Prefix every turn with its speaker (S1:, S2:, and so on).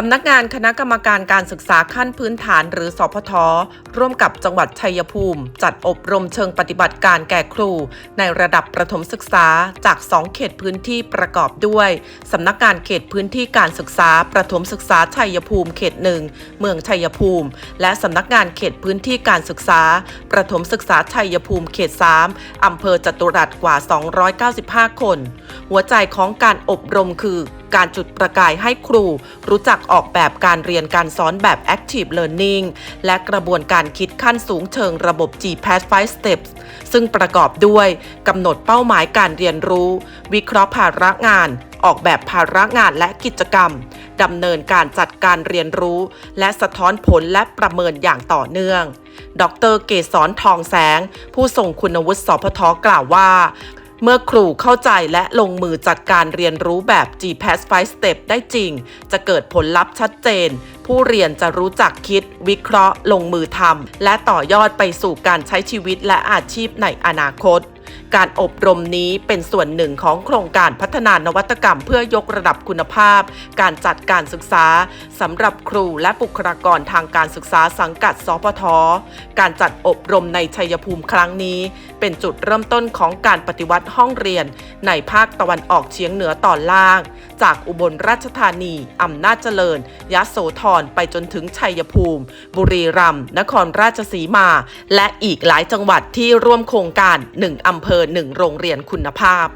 S1: สำนักงานคณะกรรมการการศึกษาขั้นพื้นฐานหรือสพท ร่วมกับจังหวัดชัยภูมิ จัดอบรมเชิงปฏิบัติการแก่ครู ในระดับประถมศึกษาจาก 2 เขตพื้นที่ประกอบด้วยสำนักงานเขตพื้นที่การศึกษาประถมศึกษาชัยภูมิเขตหนึ่งเมืองชัยภูมิ และสำนักงานเขตพื้นที่การศึกษา ประถมศึกษาชัยภูมิเขต 3อำเภอจตุรัสกว่า 295 คน หัวใจของการอบรมคือการจุดประกายให้ครู รู้จักออกแบบการเรียนการสอนแบบ Active Learning และกระบวนการคิดขั้นสูงเชิงระบบ GPAS 5 Steps ซึ่งประกอบด้วยกำหนดเป้าหมายการเรียนรู้ วิเคราะห์ภาระงาน ออกแบบภาระงานและกิจกรรมดำเนินการจัดการเรียนรู้ และสะท้อนผลและประเมินอย่างต่อเนื่อง ดร เกษรทองแสง ผู้ทรงคุณวุฒิสพทกล่าวว่า เมื่อครูเข้าใจและลงมือจัดการเรียนรู้แบบ GPS 5 Step ได้จริง จะเกิดผลลัพธ์ชัดเจน ผู้เรียนจะรู้จักคิด วิเคราะห์ ลงมือทำและต่อยอดไปสู่การใช้ชีวิตและอาชีพในอนาคต การอบรมนี้เป็นส่วนหนึ่งของโครงการพัฒนานวัตกรรม เพื่อยกระดับคุณภาพ การจัดการศึกษาสำหรับครูและบุคลากรทางการศึกษาสังกัดสพท การจัดอบรมในชัยภูมิครั้งนี้ เป็นจุดเริ่มต้นของการปฏิวัติห้องเรียน ในภาคตะวันออกเฉียงเหนือตอนล่าง จากอุบลราชธานีอำนาจเจริญยะโสธรไปจนถึงชัยภูมิ บุรีรัมย์นครราชสีมา และอีกหลายจังหวัดที่ร่วมโครงการ1อำำเภอหนึ่งโรงเรียนคุณภาพ